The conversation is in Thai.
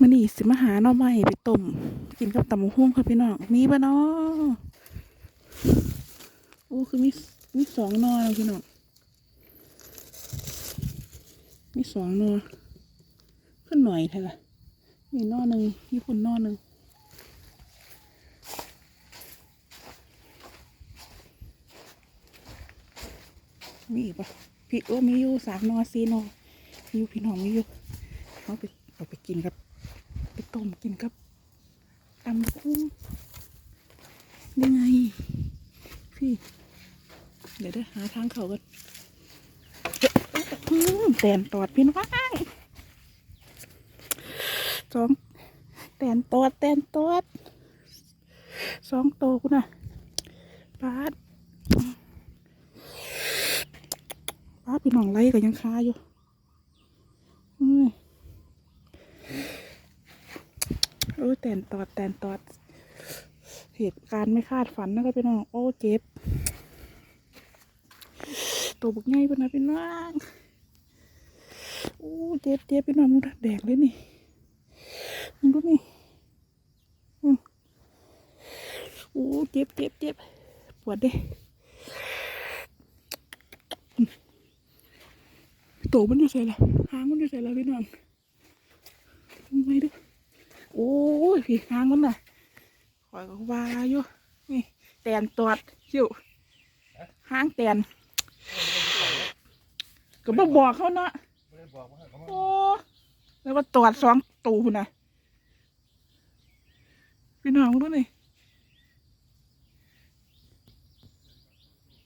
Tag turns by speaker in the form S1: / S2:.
S1: มื้อนี้สิมาหาหน่อไม้ไปต้มกินกับตำหุ่งค่ะพี่น้องมีบ่เนาะโอ้คือมีมีสองนอแล้วพี่น้องมีสองนอขึ้นหน่อยเท่าไหร่มีนอหนึ่งมีพุ่นนอหนึ่งมีอีกปะพี่โอ้มีอยู่สามนอสี่นอมีอยู่พี่น้องมีอยู่เอาไปเอาไปกินกับ ต้มกินกับตำกหุ่งยังไง พี่ เดี๋ยวได้หาทางเขากันอื้อแตนตอดพี่น้องสองแตนตอดแตนตอดสองโตกูนะปาดปาดพี่น้องไล่ก็ยังคาอยู่อื้อ โอ้ยแตนตอดแตนตอด เหตุการณ์ไม่คาดฝันนะครับพี่น้อง โอ้เจ็บ ตัวบุกง่ายปนะพี่น้องโอ้เจ็บเจ็บพี่น้องมึงแดกเลยนี่มึงดูนี่โอ้เจ็บเจ็บเจ็บปวดเด้ตัวมันอยู่ใส่ละหางมันอยู่ใส่ละพี่น้องไม่ดู โอ้ยผีหางมันน่ะคอยก็ว่าอยู่นี่แตนตอดอยู่หางแตนก็บ่บอกเขาเนาะโอ้แล้วก็ตอดสองตูนน่ะพี่น้องดูนี่